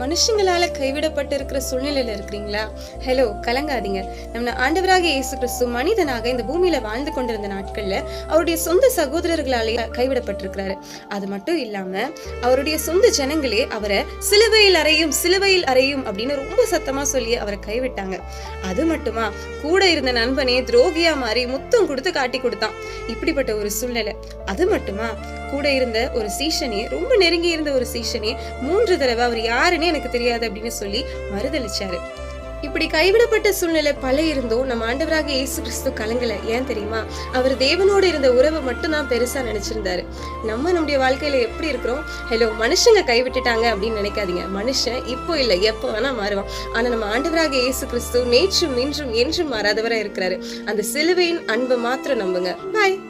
மனுஷங்களால கைவிடப்பட்டிருக்கிற சூழ்நிலையில் இருக்கிறீங்களா? ஹலோ கலங்காதீங்க. நம்ம ஆண்டவராக இயேசு கிறிஸ்து மனிதனாக இந்த பூமியில் வாழ்ந்து கொண்டிருந்த நாட்களில் அவருடைய சொந்த சகோதரர்களாலே கைவிடப்பட்டிருக்கிறாரு. அது மட்டும் இல்லாமல் அவருடைய சொந்த ஜனங்களே அவரை சிலுவையில் அறையும் சிலுவையில் அறையும் அப்படின்னு ரொம்ப சத்தமாக சொல்லி அவரை கைவிட்டாங்க. அது மட்டுமா கூட இருந்த நண்பனே துரோகியா மாறி முத்தம் கொடுத்து காட்டி கொடுத்தான். இப்படிப்பட்ட ஒரு சூழ்நிலை. அது மட்டுமா கூட இருந்த ஒரு சீஷனே ரொம்ப நெருங்கி இருந்த ஒரு சீஷனே மூன்று தடவை அவர் யாருன்னு எனக்கு தெரியாது அப்படின்னு சொல்லி மறுதளிச்சாரு இப்படி கைவிடப்பட்ட சூழ்நிலை பல இருந்தும் நம்ம ஆண்டவராக இயேசு கிறிஸ்து கலங்கல. ஏன் தெரியுமா? அவர் தேவனோடு இருந்த உறவை மட்டும் தான் பெருசா நினைச்சிருந்தாரு. நம்ம நம்முடைய வாழ்க்கையில எப்படி இருக்கிறோம்? ஹலோ மனுஷங்க கைவிட்டுட்டாங்க அப்படின்னு நினைக்காதீங்க. மனுஷன் இப்போ இல்லை எப்போ வேணா மாறுவான். ஆனா நம்ம ஆண்டவராக இயேசு கிறிஸ்து நேற்றும் இன்றும் என்றும் மாறாதவராக இருக்கிறாரு. அந்த சிலுவையின் அன்பை மாத்திரம் நம்புங்க. பாய்